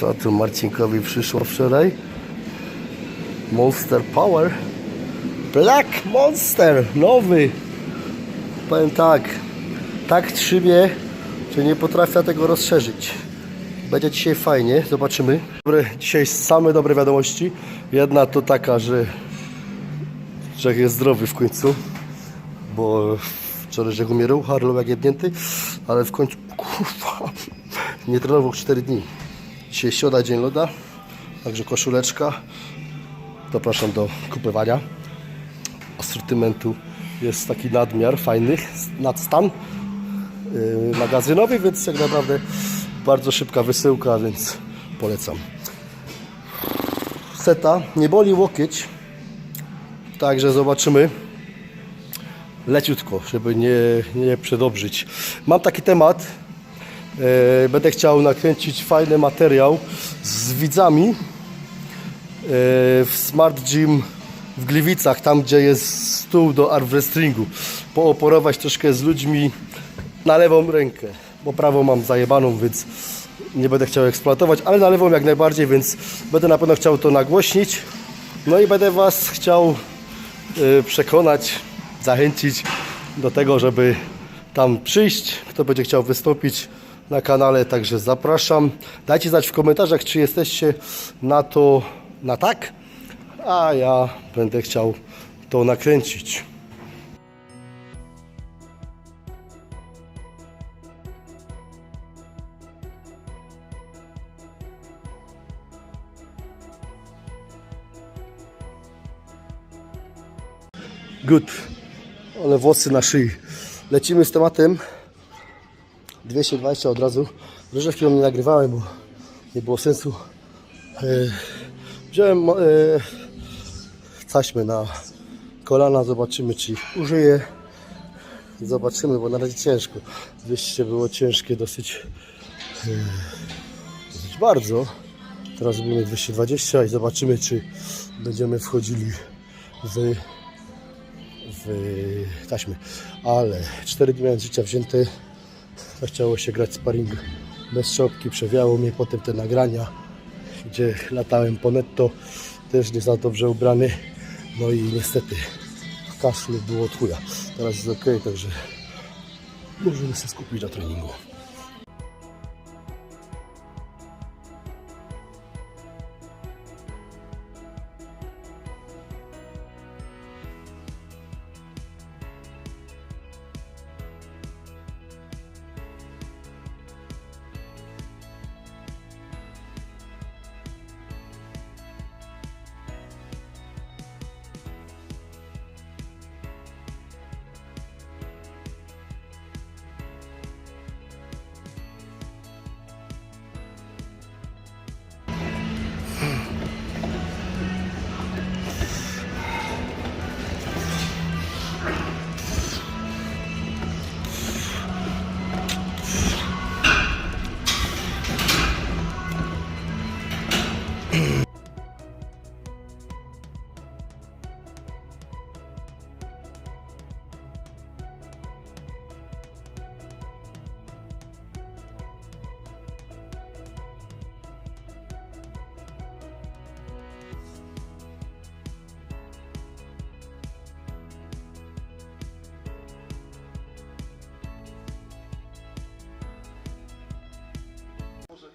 Co tu Marcinkowi przyszło wczoraj? Monster Power. Black Monster, nowy. Powiem tak, tak trzymie, że nie potrafię tego rozszerzyć. Będzie dzisiaj fajnie, zobaczymy. Dobre, dzisiaj same dobre wiadomości. Jedna to taka, że Czech jest zdrowy w końcu, bo wczoraj Czech umierał, Harlow jak jednięty, ale w końcu, kurwa, nie trenował 4 dni. Dzisiaj środa, dzień loda, także koszuleczka. Zapraszam do kupowania. Asortymentu jest taki nadmiar fajny, nadstan yy, magazynowy, więc jak naprawdę bardzo szybka wysyłka, więc polecam. Seta, nie boli łokieć, Także zobaczymy. Leciutko, żeby nie, nie przedobrzyć. Mam taki temat. E, będę chciał nakręcić fajny materiał z widzami e, w Smart Gym w Gliwicach, tam gdzie jest stół do arm wrestlingu. Pooporować troszkę z ludźmi na lewą rękę, bo prawą mam zajebaną, więc nie będę chciał eksploatować, ale na lewą jak najbardziej, więc będę na pewno chciał to nagłośnić. No i będę Was chciał y, przekonać, zachęcić do tego, żeby tam przyjść. Kto będzie chciał wystąpić na kanale, także zapraszam. Dajcie znać w komentarzach, czy jesteście na to na tak, a ja będę chciał to nakręcić. Good. Ale włosy na szyi. Lecimy z tematem. 220 od razu. Że chwilą nie nagrywałem, bo nie było sensu. E, wziąłem e, taśmy na kolana. Zobaczymy, czy ich użyję. Zobaczymy, bo na razie ciężko. 200 było ciężkie dosyć, e, dosyć bardzo. Teraz robimy 220 i zobaczymy, czy będziemy wchodzili w w taśmy. Ale 4 dni miałem życia wzięte. Chciało się grać sparring bez szopki. Przewiało mnie potem te nagrania, gdzie latałem po netto. Też nie za dobrze ubrany. No i niestety w kaszlu było od chuja. Teraz jest ok, także możemy się skupić na treningu.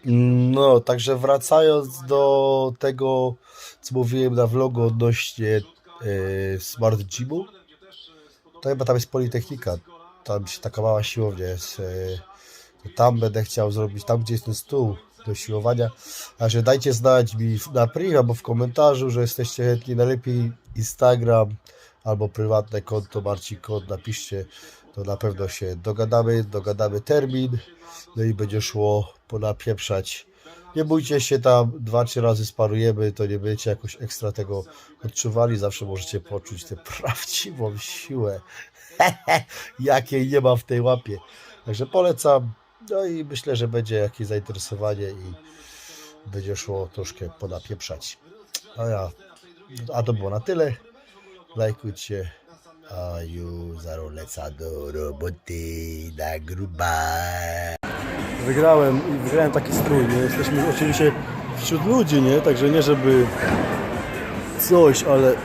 No, także wracając do tego, co mówiłem na vlogu odnośnie e, Smart Gymu, to chyba tam jest Politechnika, tam się taka mała siłownia jest, e, tam będę chciał zrobić, tam gdzie jest ten stół do siłowania, a że dajcie znać mi na priv albo w komentarzu, że jesteście chętni, najlepiej Instagram albo prywatne konto Marcin Kod, napiszcie, to na pewno się dogadamy, dogadamy termin, no i będzie szło ponapieprzać. Nie bójcie się tam, dwa, trzy razy sparujemy, to nie będziecie jakoś ekstra tego odczuwali, zawsze możecie poczuć tę prawdziwą siłę, jakiej nie ma w tej łapie. Także polecam, no i myślę, że będzie jakieś zainteresowanie i będzie szło troszkę ponapieprzać. A ja, a to było na tyle. Lajkujcie, a już zaraz lecę do roboty na gruba. wygrałem i wygrałem taki strój, nie? Jesteśmy oczywiście wśród ludzi, nie? Także nie żeby coś, ale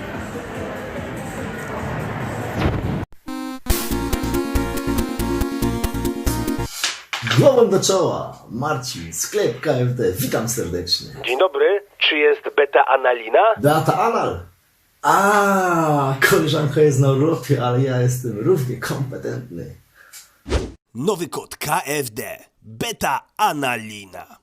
Głową do czoła, Marcin, sklep KFD, witam serdecznie. Dzień dobry, czy jest beta analina? Beata Anal. A, koleżanka jest na urlopie, ale ja jestem równie kompetentny. Nowy kod KFD. Beta Analina.